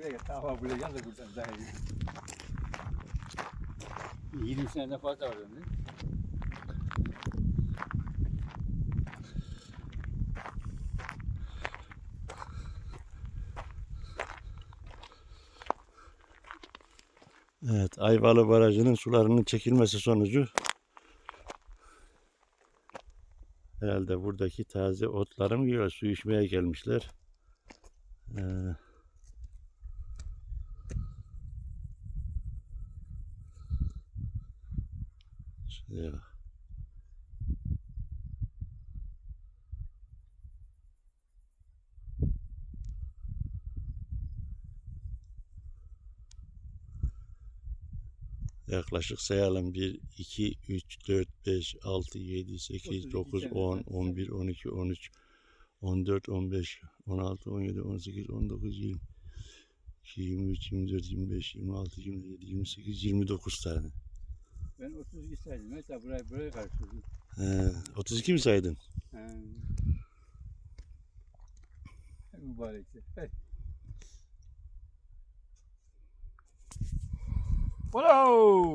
buraya gel. Tamam buraya gel de buradan daha iyi. 20 seneden fazla var mi? Evet, Ayvalı Barajı'nın sularının çekilmesi sonucu herhalde buradaki taze otları mı yiyor, su içmeye gelmişler. Ee, şuraya bak. Yaklaşık sayalım. 1, 2, 3, 4, 5, 6, 7, 8, 32 9, tane 10, var. 11, 12, 13, 14, 15, 16, 17, 18, 19, 20, 23, 24, 25, 26, 27, 28, 29 tane. Ben 32 saydım. Mesela buraya buraya karıştırdım. He, 32 mi saydın? Ha. Mübarek. Wow!